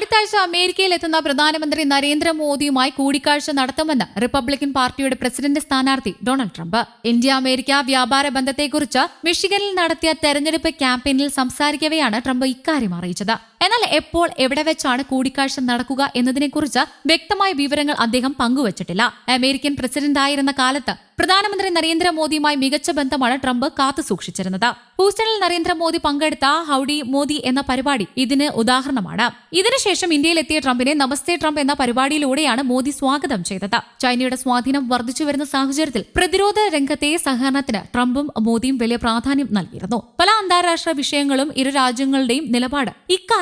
അടുത്ത ആഴ്ച അമേരിക്കയിൽ എത്തുന്ന പ്രധാനമന്ത്രി നരേന്ദ്രമോദിയുമായി കൂടിക്കാഴ്ച നടത്തുമെന്ന് റിപ്പബ്ലിക്കൻ പാർട്ടിയുടെ പ്രസിഡന്റ് സ്ഥാനാർത്ഥി ഡൊണാൾഡ് ട്രംപ്. ഇന്ത്യ അമേരിക്ക വ്യാപാര ബന്ധത്തെക്കുറിച്ച് മിഷിഗനിൽ നടത്തിയ തെരഞ്ഞെടുപ്പ് ക്യാമ്പയിനിൽ സംസാരിക്കവെയാണ് ട്രംപ് ഇക്കാര്യം അറിയിച്ചത്. എന്നാൽ എപ്പോൾ എവിടെ വെച്ചാണ് കൂടിക്കാഴ്ച നടക്കുക എന്നതിനെക്കുറിച്ച് വ്യക്തമായ വിവരങ്ങൾ അദ്ദേഹം പങ്കുവച്ചിട്ടില്ല. അമേരിക്കൻ പ്രസിഡന്റായിരുന്ന കാലത്ത് പ്രധാനമന്ത്രി നരേന്ദ്രമോദിയുമായി മികച്ച ബന്ധമാണ് ട്രംപ് കാത്തുസൂക്ഷിച്ചിരുന്നത് ഹൂസ്റ്റണിൽ നരേന്ദ്രമോദി പങ്കെടുത്ത ഹൌഡി മോദി എന്ന പരിപാടി ഇതിന് ഉദാഹരണമാണ്. ഇതിനുശേഷം ഇന്ത്യയിലെത്തിയ ട്രംപിനെ നമസ്തേ ട്രംപ് എന്ന പരിപാടിയിലൂടെയാണ് മോദി സ്വാഗതം ചെയ്തത്. ചൈനയുടെ സ്വാധീനം വർദ്ധിച്ചു വരുന്ന സാഹചര്യത്തിൽ പ്രതിരോധ രംഗത്തെ സഹകരണത്തിന് ട്രംപും മോദിയും വലിയ പ്രാധാന്യം നൽകിയിരുന്നു. പല അന്താരാഷ്ട്ര വിഷയങ്ങളും ഇരു രാജ്യങ്ങളുടെയും നിലപാട്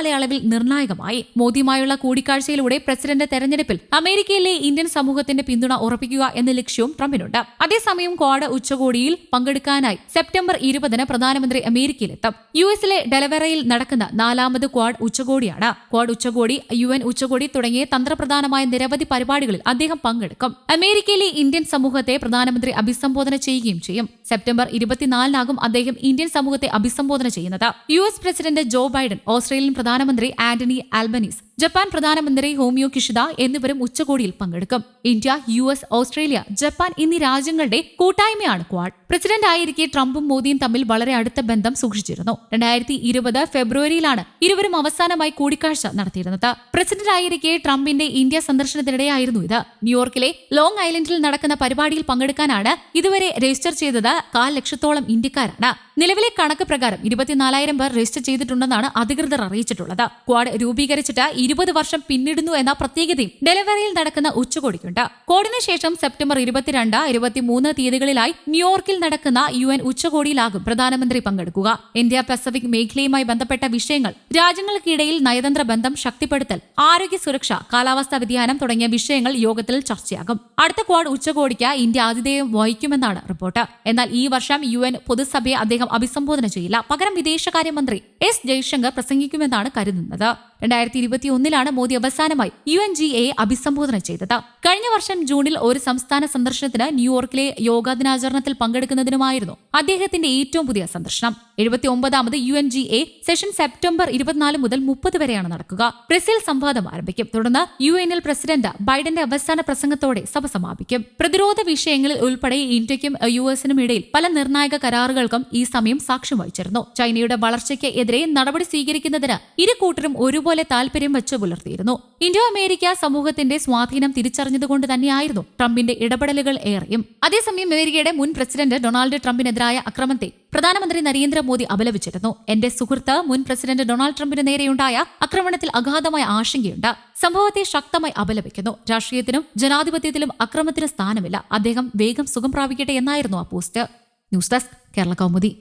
ഇക്കാലയളവിൽ നിർണായകമായി. മോദിയുമായുള്ള കൂടിക്കാഴ്ചയിലൂടെ പ്രസിഡന്റ് തെരഞ്ഞെടുപ്പിൽ അമേരിക്കയിലെ ഇന്ത്യൻ സമൂഹത്തിന്റെ പിന്തുണ ഉറപ്പിക്കുക എന്ന ലക്ഷ്യവും ട്രംപിനുണ്ട്. അതേസമയം ക്വാഡ് ഉച്ചകോടിയിൽ പങ്കെടുക്കാനായി സെപ്റ്റംബർ ഇരുപതിന് പ്രധാനമന്ത്രി അമേരിക്കയിലെത്തും. യു എസിലെ ഡെലവറയിൽ നടക്കുന്ന നാലാമത് ക്വാഡ് ഉച്ചകോടിയാണ്. ക്വാഡ് ഉച്ചകോടി യു എൻ ഉച്ചകോടി തുടങ്ങിയ തന്ത്രപ്രധാനമായ നിരവധി പരിപാടികളിൽ അദ്ദേഹം പങ്കെടുക്കും. അമേരിക്കയിലെ ഇന്ത്യൻ സമൂഹത്തെ പ്രധാനമന്ത്രി അഭിസംബോധന ചെയ്യുകയും ചെയ്യും. സെപ്റ്റംബർ ഇരുപത്തിനാലിനാകും അദ്ദേഹം ഇന്ത്യൻ സമൂഹത്തെ അഭിസംബോധന ചെയ്യുന്നത്. U S president Joe Biden Australian പ്രധാനമന്ത്രി ആന്റണി ആൽബനീസ് ജപ്പാൻ പ്രധാനമന്ത്രി ഹോമിയോ കിഷിദ എന്നിവരും ഉച്ചകോടിയിൽ പങ്കെടുക്കും. India U S Australia Japan എന്നീ രാജ്യങ്ങളുടെ കൂട്ടായ്മയാണ് ക്വാഡ്. പ്രസിഡന്റ് ആയിരിക്കെ ട്രംപും മോദിയും തമ്മിൽ വളരെ അടുത്ത ബന്ധം സൂക്ഷിച്ചിരുന്നു. രണ്ടായിരത്തി ഇരുപത് ഫെബ്രുവരിയിലാണ് ഇരുവരും അവസാനമായി കൂടിക്കാഴ്ച നടത്തിയിരുന്നത്. പ്രസിഡന്റ് ആയിരിക്കെ ട്രംപിന്റെ ഇന്ത്യ സന്ദർശനത്തിനിടെയായിരുന്നു ഇത്. ന്യൂയോർക്കിലെ ലോങ് ഐലൻഡിൽ നടക്കുന്ന പരിപാടിയിൽ പങ്കെടുക്കാനാണ് ഇതുവരെ രജിസ്റ്റർ ചെയ്തത് കാൽ ലക്ഷത്തോളം ഇന്ത്യക്കാരാണ്. നിലവിലെ കണക്ക് പ്രകാരം ഇരുപത്തിനാലായിരം പേർ രജിസ്റ്റർ ചെയ്തിട്ടുണ്ടെന്നാണ് അധികൃതർ അറിയിച്ചിട്ടുള്ളത്. ക്വാഡ് രൂപീകരിച്ചിട്ട് ഇരുപത് വർഷം പിന്നിടുന്നു എന്ന പ്രത്യേകതയും ഡെലിവറിയിൽ നടക്കുന്ന ഉച്ചകോടിക്കുണ്ട്. കോടിന് ശേഷം സെപ്റ്റംബർ ഇരുപത്തിരണ്ട് ഇരുപത്തിമൂന്ന് തീയതികളിലായി ന്യൂയോർക്കിൽ നടക്കുന്ന യു എൻ ഉച്ചകോടിയിലാകും പ്രധാനമന്ത്രി പങ്കെടുക്കുക. ഇന്ത്യ പസഫിക് മേഖലയുമായി ബന്ധപ്പെട്ട വിഷയങ്ങൾ രാജ്യങ്ങൾക്കിടയിൽ നയതന്ത്ര ബന്ധം ശക്തിപ്പെടുത്തൽ ആരോഗ്യ സുരക്ഷ കാലാവസ്ഥാ വ്യതിയാനം തുടങ്ങിയ വിഷയങ്ങൾ യോഗത്തിൽ ചർച്ചയാകും. അടുത്ത ക്വാഡ് ഉച്ചകോടിക്ക് ഇന്ത്യ ആതിഥേയം വഹിക്കുമെന്നാണ് റിപ്പോർട്ട്. എന്നാൽ ഈ വർഷം യു എൻ പൊതുസഭയെ അദ്ദേഹം അഭിസംബോധന ചെയ്യില്ല. പകരം വിദേശകാര്യമന്ത്രി എസ് ജയശങ്കർ പ്രസംഗിക്കുമെന്നാണ് കരുതുന്നത്. രണ്ടായിരത്തി ഇരുപത്തി ഒന്നിലാണ് മോദി അവസാനമായി യു എൻ ജി എ അഭിസംബോധന ചെയ്തത്. കഴിഞ്ഞ വർഷം ജൂണിൽ ഒരു സംസ്ഥാന സന്ദർശനത്തിന് ന്യൂയോർക്കിലെ യോഗാ ദിനാചരണത്തിൽ പങ്കെടുക്കുന്നതിനുമായിരുന്നു അദ്ദേഹത്തിന്റെ ഏറ്റവും പുതിയ സന്ദർശനം. എഴുപത്തി ഒമ്പതാമത് U N G A session September ഇരുപത്തിനാല് മുതൽ മുപ്പത് വരെയാണ് നടക്കുക. ബ്രസീൽ സംവാദം ആരംഭിക്കും. തുടർന്ന് യു എനിൽ പ്രസിഡന്റ് ബൈഡന്റെ അവസാന പ്രസംഗത്തോടെ സഭ സമാപിക്കും. പ്രതിരോധ വിഷയങ്ങളിൽ ഉൾപ്പെടെ ഇന്ത്യക്കും യു എസിനും ഇടയിൽ പല നിർണായക കരാറുകൾക്കും ഈ സമയം സാക്ഷ്യം വഹിച്ചിരുന്നു. ചൈനയുടെ വളർച്ചയ്ക്ക് എതിരെ നടപടി സ്വീകരിക്കുന്നതിന് ഇരു കൂട്ടരും ഒരുപോലെ താൽപര്യം വെച്ചു പുലർത്തിയിരുന്നു. ഇന്ത്യ അമേരിക്ക സമൂഹത്തിന്റെ സ്വാധീനം തിരിച്ചറിഞ്ഞതുകൊണ്ട് തന്നെയായിരുന്നു ട്രംപിന്റെ ഇടപെടലുകൾ ഏറെയും. അതേസമയം അമേരിക്കയുടെ മുൻ പ്രസിഡന്റ് ഡൊണാൾഡ് ട്രംപിനെതിരായ അക്രമത്തെ പ്രധാനമന്ത്രി നരേന്ദ്രമോദി അപലപിച്ചിരുന്നു. എന്റെ സുഹൃത്ത് മുൻ പ്രസിഡന്റ് ഡൊണാൾഡ് ട്രംപിന് നേരെയുണ്ടായ ആക്രമണത്തിൽ അഗാധമായ ആശങ്കയുണ്ട്. സംഭവത്തെ ശക്തമായി അപലപിക്കുന്നു. രാഷ്ട്രീയത്തിനും ജനാധിപത്യത്തിലും അക്രമത്തിന് സ്ഥാനമില്ല. അദ്ദേഹം വേഗം സുഖം പ്രാപിക്കട്ടെ എന്നായിരുന്നു ആ post. News desk Kerala Kaumudi.